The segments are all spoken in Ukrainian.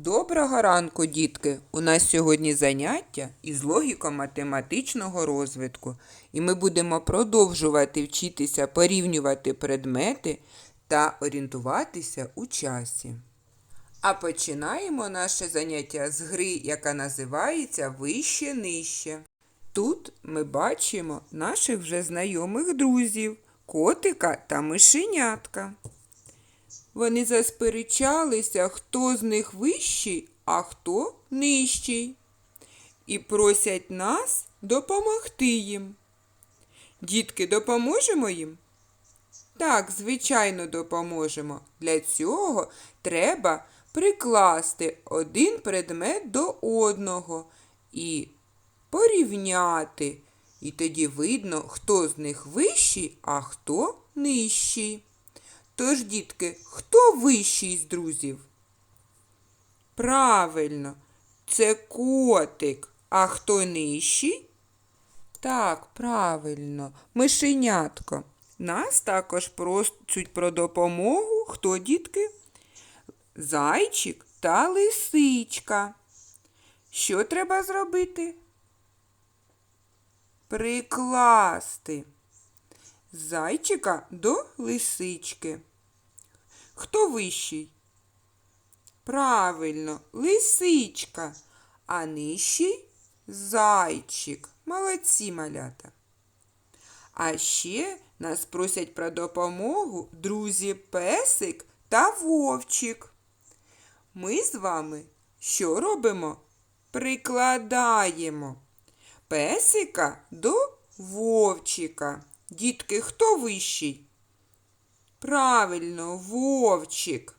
Доброго ранку, дітки! У нас сьогодні заняття із логіко-математичного розвитку, і ми будемо продовжувати вчитися порівнювати предмети та орієнтуватися у часі. А починаємо наше заняття з гри, яка називається Вище нижче. Тут ми бачимо наших вже знайомих друзів котика та мишенятка. Вони засперечалися, хто з них вищий, а хто нижчий, і просять нас допомогти їм. Дітки, допоможемо їм? Так, звичайно, допоможемо. Для цього треба прикласти один предмет до одного і порівняти. І тоді видно, хто з них вищий, а хто нижчий. Тож, дітки, хто вищий з друзів? Правильно, це котик. А хто нижчий? Так, правильно, мишенятко. Нас також просять про допомогу. Хто, дітки? Зайчик та лисичка. Що треба зробити? Прикласти зайчика до лисички. Хто вищий? Правильно, лисичка, а нижчий зайчик. Молодці малята. А ще нас просять про допомогу друзі песик та вовчик. Ми з вами що робимо? Прикладаємо песика до вовчика. Дітки, хто вищий? Правильно, вовчик.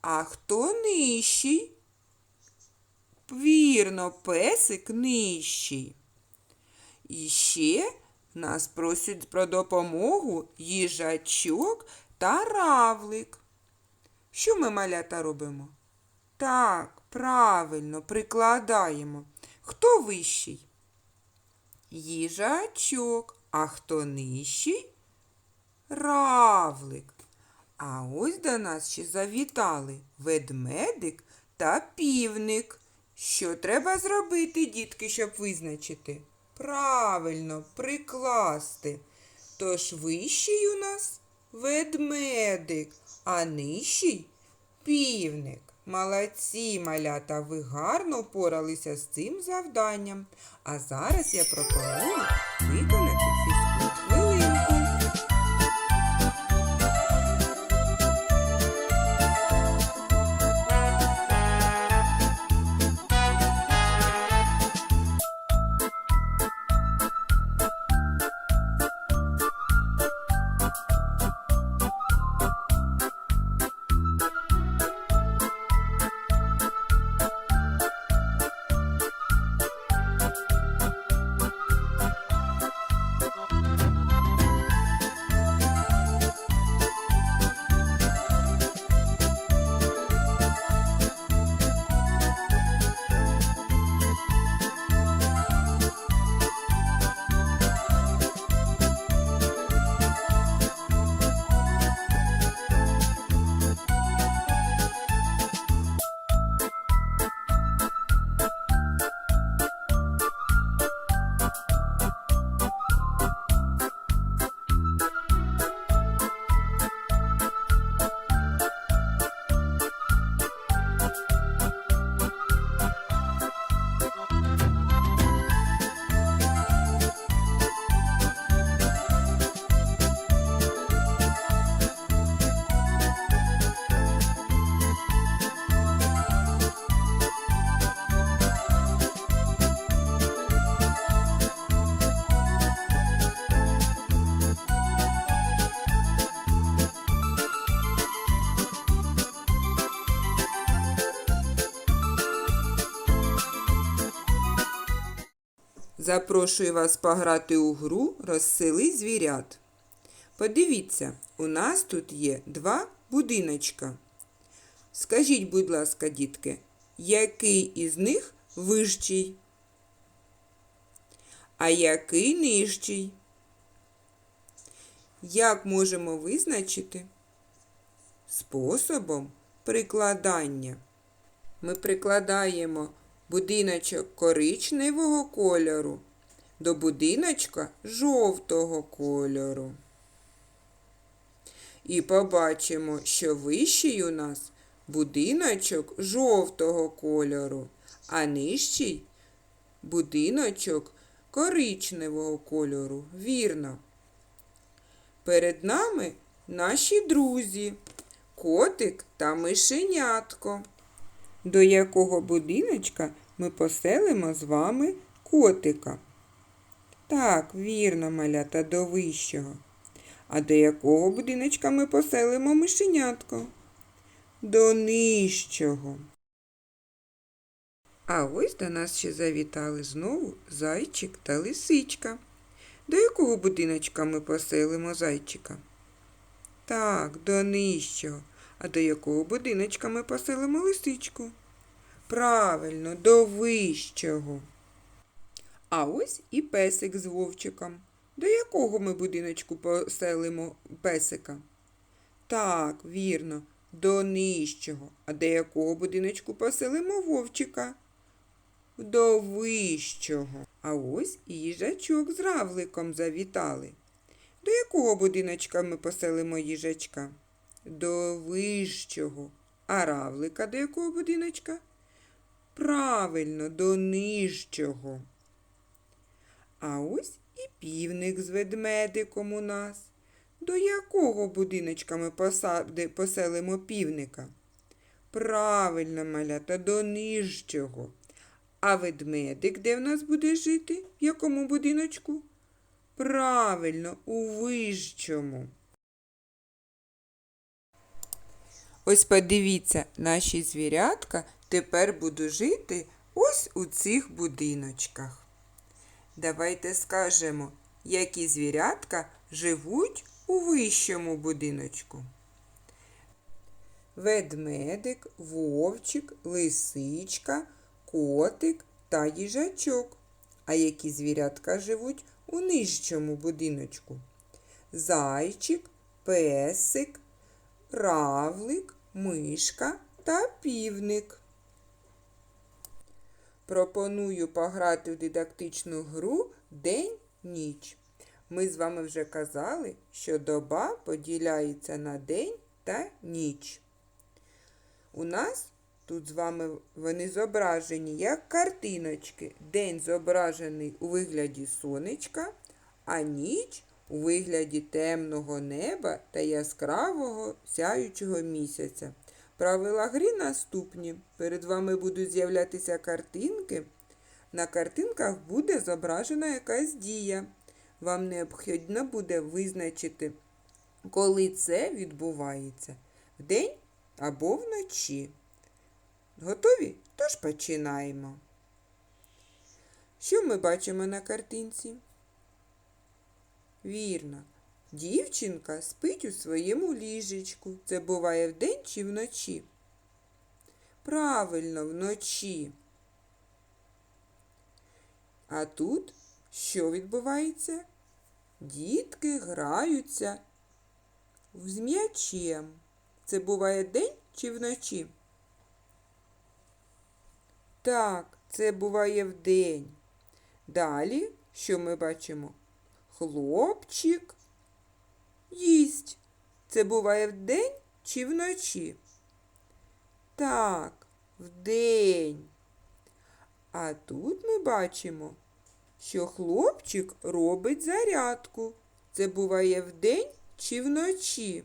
А хто нижчий? Вірно, песик нижчий. І ще нас просять про допомогу їжачок та равлик. Що ми малята робимо? Так, правильно, прикладаємо. Хто вищий? Їжачок. А хто нижчий? Равлик. А ось до нас ще завітали ведмедик та півник. Що треба зробити, дітки, щоб визначити? Правильно, прикласти. Тож вищий у нас ведмедик, а нижчий півник. Молодці, малята, ви гарно впоралися з цим завданням. А зараз я пропоную виконати Запрошую вас пограти у гру Розсели звірят. Подивіться, у нас тут є два будиночка. Скажіть, будь ласка, дітки, який із них вищий? А який нижчий? Як можемо визначити? Способом прикладання. ми прикладаємо будиночок коричневого кольору до будиночка жовтого кольору. І побачимо, що вищий у нас будиночок жовтого кольору, а нижчий будиночок коричневого кольору. Вірно. Перед нами наші друзі, котик та мишенятко. До якого будиночка ми поселимо з вами котика? Так, вірно, малята, до вищого. А до якого будиночка ми поселимо мишенятко? До нижчого. А ось до нас ще завітали знову зайчик та лисичка. До якого будиночка ми поселимо зайчика? Так, до нижчого. А до якого будиночка ми поселимо лисичку? Правильно, до вищого. А ось і песик з вовчиком. До якого ми будиночку поселимо песика? Так, вірно, до нижчого. А до якого будиночку поселимо вовчика? До вищого. А ось і їжачок з равликом завітали. До якого будиночка ми поселимо їжачка? До вищого. А равлика до якого будиночка? Правильно, до нижчого. А ось і півник з ведмедиком у нас. До якого будиночка ми посади, поселимо півника? Правильно, малята, до нижчого. А ведмедик де в нас буде жити? В якому будиночку? Правильно, у вищому. Ось подивіться, наші звірятка тепер будуть жити ось у цих будиночках. Давайте скажемо, які звірятка живуть у вищому будиночку. Ведмедик, вовчик, лисичка, котик та їжачок. А які звірятка живуть у нижчому будиночку? Зайчик, песик, равлик, мишка та півник. Пропоную пограти в дидактичну гру День-ніч. Ми з вами вже казали, що доба поділяється на день та ніч. У нас тут з вами вони зображені як картиночки. День зображений у вигляді сонечка, а ніч у вигляді темного неба та яскравого сяючого місяця. Правила гри наступні. Перед вами будуть з'являтися картинки. На картинках буде зображена якась дія. Вам необхідно буде визначити, коли це відбувається вдень або вночі. Готові? Тож починаємо. Що ми бачимо на картинці? Вірно, дівчинка спить у своєму ліжечку. Це буває вдень чи вночі? Правильно, вночі. А тут що відбувається? Дітки граються з м'ячем. Це буває день чи вночі? Так, це буває вдень. Далі, що ми бачимо? Хлопчик їсть. Це буває вдень чи вночі? Так, вдень. А тут ми бачимо, що хлопчик робить зарядку. Це буває вдень чи вночі?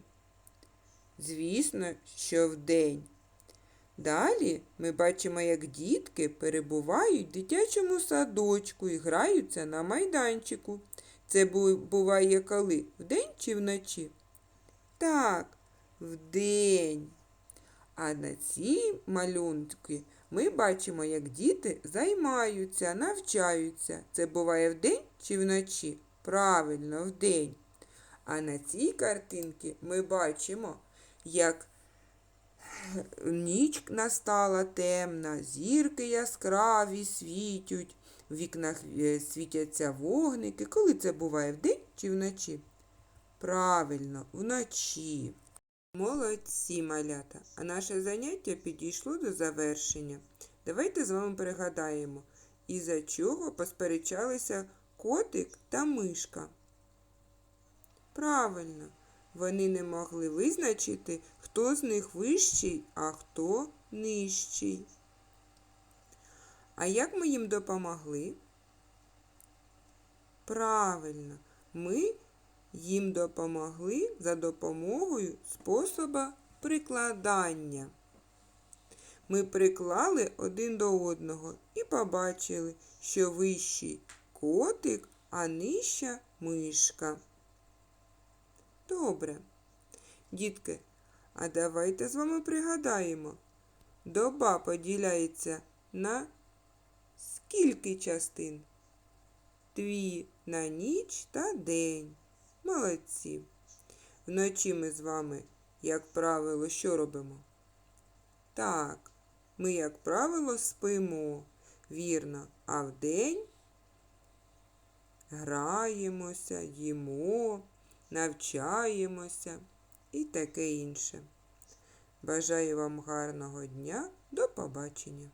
Звісно, що вдень. Далі ми бачимо, як дітки перебувають в дитячому садочку і граються на майданчику. Це буває коли? Вдень чи вночі? Так, вдень. А на цій малюнки ми бачимо, як діти займаються, навчаються. Це буває вдень чи вночі? Правильно, вдень. А на цій картинці ми бачимо, як ніч настала темна, зірки яскраві світють, в вікнах е, світяться вогники. Коли це буває вдень чи вночі? Правильно, вночі. Молодці, малята! А наше заняття підійшло до завершення. Давайте з вами пригадаємо, із-за чого посперечалися котик та мишка. Правильно, вони не могли визначити, хто з них вищий, а хто нижчий. А як ми їм допомогли? Правильно, ми їм допомогли за допомогою способа прикладання. Ми приклали один до одного і побачили, що вищий котик, а нижча мишка. Добре. Дітки, а давайте з вами пригадаємо. Доба поділяється на скільки частин? Дві на ніч та день. Молодці. Вночі ми з вами, як правило, що робимо? Так, ми, як правило, спимо. Вірно, а вдень граємося, їмо, навчаємося і таке інше. Бажаю вам гарного дня. До побачення!